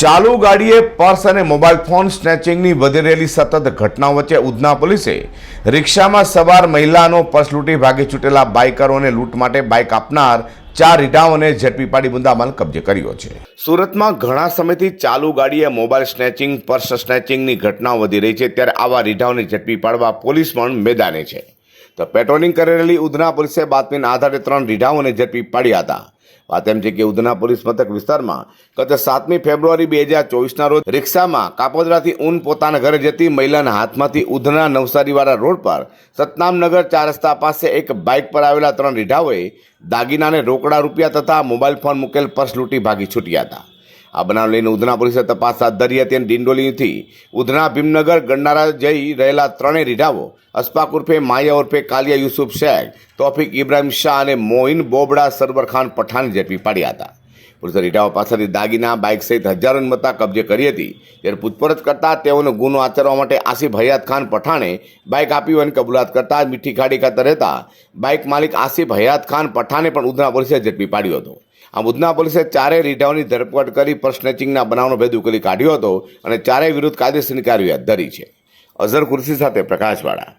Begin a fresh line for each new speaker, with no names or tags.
ચાલુ ગાડીએ પર્સ અને મોબાઈલ ફોન સ્નેચિંગની વધી રહેલી સતત ઘટનાઓ વચ્ચે ઉધના પોલીસે રિક્ષામાં સવાર મહિલાનો પર્સ લૂંટી ભાગી છૂટેલા બાઇકરોને લૂંટ માટે બાઇક આપનાર ચાર રીઢાઓને ઝડપી પાડી મુદ્દામાલ કબજે કર્યો છે. સુરતમાં ઘણા સમયથી ચાલુ ગાડીએ મોબાઈલ સ્નેચિંગ, પર્સ સ્નેચિંગની ઘટનાઓ વધી રહી છે ત્યારે આવા રીઢાઓને ઝડપી પાડવા પોલીસ પણ મેદાને છે. તો પેટ્રોલિંગ કરી રહેલી ઉધના પોલીસે બાતમીના આધારે ત્રણ રીઢાઓને ઝડપી પાડ્યા હતા. વાત એમ છે કે ઉધના પોલીસ મથક વિસ્તારમાં ગત સાતમી ફેબ્રુઆરી બે હજાર ચોવીસના રોજ રિક્ષામાં કાપોદરાથી ઊન પોતાના ઘરે જતી મહિલાના હાથમાંથી ઉધના નવસારીવાળા રોડ પર સતનામનગર ચાર રસ્તા પાસે એક બાઇક પર આવેલા ત્રણ રીઢાઓએ દાગીનાને રોકડા રૂપિયા તથા મોબાઈલ ફોન મૂકેલ પર્સ લૂંટી ભાગી છૂટ્યા હતા. આ બનાવ લઈને ઉધના પોલીસે તપાસ હાથ ધરી હતી અને ડિંડોલીથી ઉધના ભીમનગર ગણનારા જઈ રહેલા ત્રણેય રીઢાઓ અસ્પાક ઉર્ફે માયા ઉર્ફે કાલિયા યુસુફ શેખ, તોફિક ઇબ્રાહિમ શાહ અને મોઇન બોબડા સરવર ખાન પઠાણ ઝડપી પાડ્યા હતા. પોલીસે રીઢાઓ પાસેથી દાગીના, બાઇક સહિત હજારોની મત્તા કબજે કરી હતી. ત્યારે પૂછપરછ કરતા તેઓનો ગુનો આચરવા માટે આસિફ હયાત ખાન પઠાણે બાઇક આપી હોવાની કબૂલાત કરતા મીઠી ખાડી ખાતે રહેતા બાઇક માલિક આસિફ હયાત ખાન પઠાણે પણ ઉધના પોલીસે ઝડપી પાડ્યો હતો. આમ ઉધના પોલીસે ચારેય રીઢાઓની ધરપકડ કરી પર સ્નેચિંગના બનાવનો ભેદ ઉકેલી કાઢ્યો હતો અને ચારેય વિરુદ્ધ કાયદેસરની કાર્યવાહી હાથ ધરી છે. અઝર કુર્સી સાથે પ્રકાશવાળા.